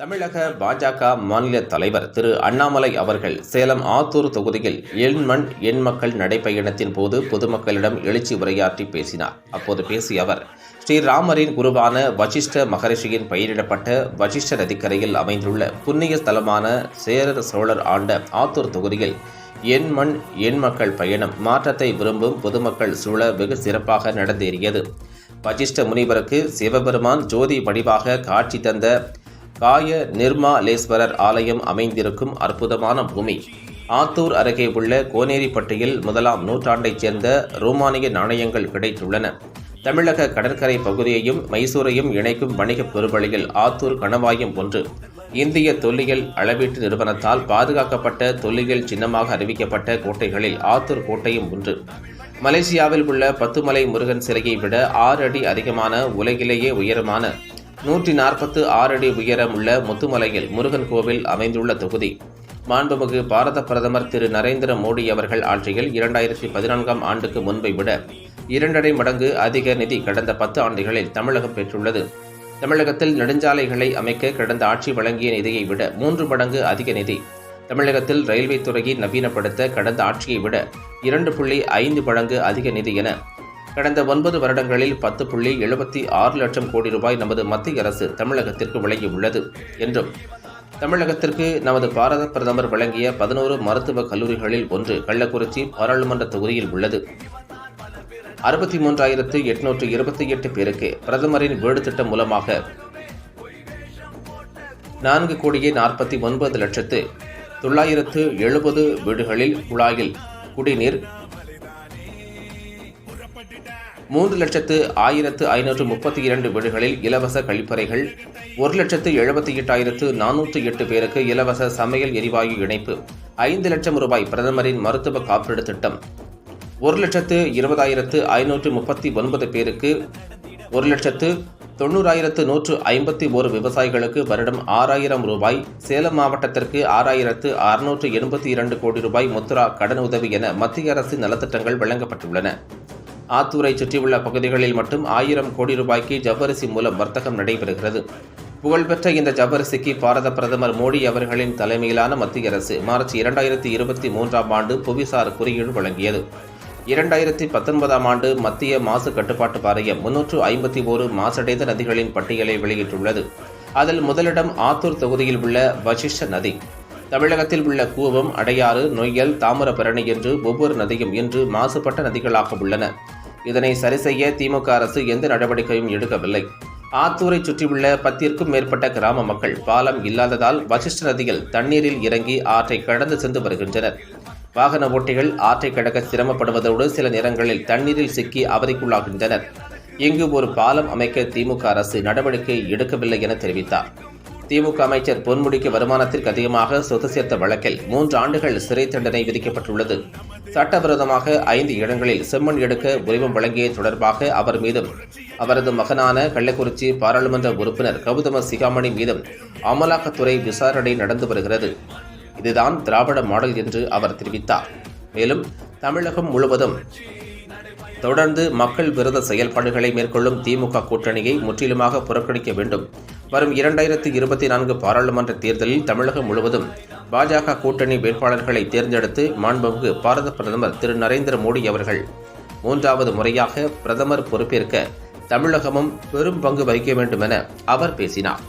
தமிழக பாஜக மாநில தலைவர் திரு அண்ணாமலை அவர்கள் சேலம் ஆத்தூர் தொகுதியில் எண்மண் எண் மக்கள் நடைப்பயணத்தின் போது பொதுமக்களிடம் எழுச்சி உரையாற்றி பேசினார். அப்போது பேசிய அவர் ஸ்ரீராமரின் குருவான வசிஷ்ட மகரிஷியின் பயிரிடப்பட்ட வசிஷ்ட நதிக்கரையில் அமைந்துள்ள புண்ணிய ஸ்தலமான சேரர் சோழர் ஆண்ட ஆத்தூர் தொகுதியில் எண் மண் எண் மக்கள் பயணம் மாற்றத்தை விரும்பும் பொதுமக்கள் சூழ வெகு சிறப்பாக நடந்தேறியது. வசிஷ்ட முனிவருக்கு சிவபெருமான் ஜோதி வடிவாக காட்சி தந்த காய நிர்மாலேஸ்வரர் ஆலயம் அமைந்திருக்கும் அற்புதமான பூமி. ஆத்தூர் அருகே உள்ள கோனேரிப்பட்டியில் முதலாம் நூற்றாண்டைச் சேர்ந்த ரோமானிய நாணயங்கள் கிடைத்துள்ளன. தமிழக கடற்கரை பகுதியையும் மைசூரையும் இணைக்கும் வணிகப் பெருவழியில் ஆத்தூர் கணவாயம் ஒன்று. இந்திய தொல்லியல் அளவீட்டு நிறுவனத்தால் பாதுகாக்கப்பட்ட தொல்லியல் சின்னமாக அறிவிக்கப்பட்ட கோட்டைகளில் ஆத்தூர் கோட்டையும் ஒன்று. மலேசியாவில் உள்ள பத்துமலை முருகன் சிலையை விட ஆறு அடி அதிகமான உலகிலேயே உயரமான நூற்றி நாற்பத்து ஆறு அடி உயரமுள்ள முத்துமலையில் முருகன் கோவில் அமைந்துள்ள தொகுதி. மாண்புமிகு பாரத பிரதமர் திரு நரேந்திர மோடி அவர்கள் ஆட்சியில் இரண்டாயிரத்தி பதினான்காம் ஆண்டுக்கு முன்பை விட இரண்டரை மடங்கு அதிக நிதி கடந்த பத்து ஆண்டுகளில் தமிழகம் பெற்றுள்ளது. தமிழகத்தில் நெடுஞ்சாலைகளை அமைக்க கடந்த ஆட்சி வழங்கிய நிதியை விட மூன்று மடங்கு அதிக நிதி தமிழகத்தில் ரயில்வே துறையை நவீனப்படுத்த கடந்த ஆட்சியை விட இரண்டு புள்ளி ஐந்து மடங்கு அதிக நிதி என கடந்த ஒன்பது வருடங்களில் பத்து புள்ளி எழுபத்தி ஆறு லட்சம் கோடி ரூபாய் நமது மத்திய அரசு தமிழகத்திற்கு வழங்கியுள்ளது என்றும் தமிழகத்திற்கு நமது பாரத பிரதமர் வழங்கிய பதினோரு மருத்துவக் கல்லூரிகளில் ஒன்று கள்ளக்குறிச்சி பாராளுமன்ற தொகுதியில் உள்ளது. அறுபத்தி மூன்றாயிரத்து எட்நூற்று இருபத்தி எட்டு பேருக்கு பிரதமரின் வீடு திட்டம் மூலமாக நான்கு கோடியே நாற்பத்தி ஒன்பது லட்சத்து தொள்ளாயிரத்து எழுபது வீடுகளில் குழாயில் குடிநீர் மூன்று லட்சத்து ஆயிரத்து ஐநூற்று முப்பத்தி இரண்டு வீடுகளில் இலவச கழிப்பறைகள் ஒரு லட்சத்து எழுபத்தி எட்டாயிரத்து நானூற்று எட்டு பேருக்கு இலவச சமையல் எரிவாயு இணைப்பு ஐந்து லட்சம் ரூபாய் பிரதமரின் மருத்துவ காப்பீடு திட்டம். ஒரு லட்சத்து இருபதாயிரத்து ஐநூற்று முப்பத்தி ஒன்பது பேருக்கு ஒரு லட்சத்து தொண்ணூறாயிரத்து நூற்று ஐம்பத்தி ஒரு விவசாயிகளுக்கு வருடம் ஆறாயிரம் ரூபாய் சேலம் மாவட்டத்திற்கு ஆறாயிரத்து அறுநூற்று எண்பத்தி இரண்டு கோடி ரூபாய் முத்ரா கடன் உதவி என மத்திய அரசின் நலத்திட்டங்கள் வழங்கப்பட்டுள்ளன. ஆத்தூரை சுற்றியுள்ள பகுதிகளில் மட்டும் ஆயிரம் கோடி ரூபாய்க்கு ஜவ்வரிசி மூலம் வர்த்தகம் நடைபெறுகிறது. புகழ்பெற்ற இந்த ஜவ்வரிசிக்கு பாரத பிரதமர் மோடி அவர்களின் தலைமையிலான மத்திய அரசு மார்ச் இரண்டாயிரத்தி இருபத்தி மூன்றாம் ஆண்டு புவிசார் குறியீடு வழங்கியது. இரண்டாயிரத்தி பத்தொன்பதாம் ஆண்டு மத்திய மாசு கட்டுப்பாட்டு வாரியம் முன்னூற்று ஐம்பத்தி ஓரு மாசடைந்த நதிகளின் பட்டியலை வெளியிட்டுள்ளது. அதில் முதலிடம் ஆத்தூர் தொகுதியில் உள்ள வசிஷ்ட நதி. தமிழகத்தில் உள்ள கூவம் அடையாறு நொய்யல் தாமிரபரணி என்று ஒவ்வொரு நதியும் இன்று மாசுபட்ட நதிகளாக உள்ளன. இதனை சரிசெய்ய திமுக அரசு எந்த நடவடிக்கையும் எடுக்கவில்லை. ஆத்தூரை சுற்றியுள்ள பத்திற்கும் மேற்பட்ட கிராம மக்கள் பாலம் இல்லாததால் வசிஷ்ட நதியில் தண்ணீரில் இறங்கி ஆற்றை கடந்து சென்று வருகின்றனர். வாகன ஓட்டிகள் ஆற்றை கடக்க சிரமப்படுவதோடு சில நேரங்களில் தண்ணீரில் சிக்கி அவதிக்குள்ளாகின்றனர். இங்கு ஒரு பாலம் அமைக்க திமுக அரசு நடவடிக்கை எடுக்கவில்லை என தெரிவித்தார். திமுக அமைச்சர் பொன்முடிக்கு வருமானத்திற்கு அதிகமாக சொத்து சேர்த்த வழக்கில் மூன்று ஆண்டுகள் சிறை தண்டனை விதிக்கப்பட்டுள்ளது. சட்டவிரோதமாக ஐந்து இடங்களில் செம்மண் எடுக்க உரிமம் வழங்கியது தொடர்பாக அவர் மீதும் அவரது மகனான கள்ளக்குறிச்சி பாராளுமன்ற உறுப்பினர் கௌதம சிகாமணி மீதும் அமலாக்கத்துறை விசாரணை நடந்து வருகிறது. இதுதான் திராவிட மாடல் என்று அவர் தெரிவித்தார். மேலும் தமிழகம் முழுவதும் தொடர்ந்து மக்கள் விரோத செயல்பாடுகளை மேற்கொள்ளும் திமுக கூட்டணியை முற்றிலுமாக புறக்கணிக்க வேண்டும். வரும் இரண்டாயிரத்தி இருபத்தி நான்கு பாராளுமன்ற தேர்தலில் தமிழகம் முழுவதும் பாஜக கூட்டணி வேட்பாளர்களை தேர்ந்தெடுத்து மாண்புமிகு பாரத பிரதமர் திரு நரேந்திர மோடி அவர்கள். மூன்றாவது முறையாக பிரதமர் பொறுப்பேற்க தமிழகமும் பெரும் பங்கு வகிக்க வேண்டும் என அவர் பேசினார்.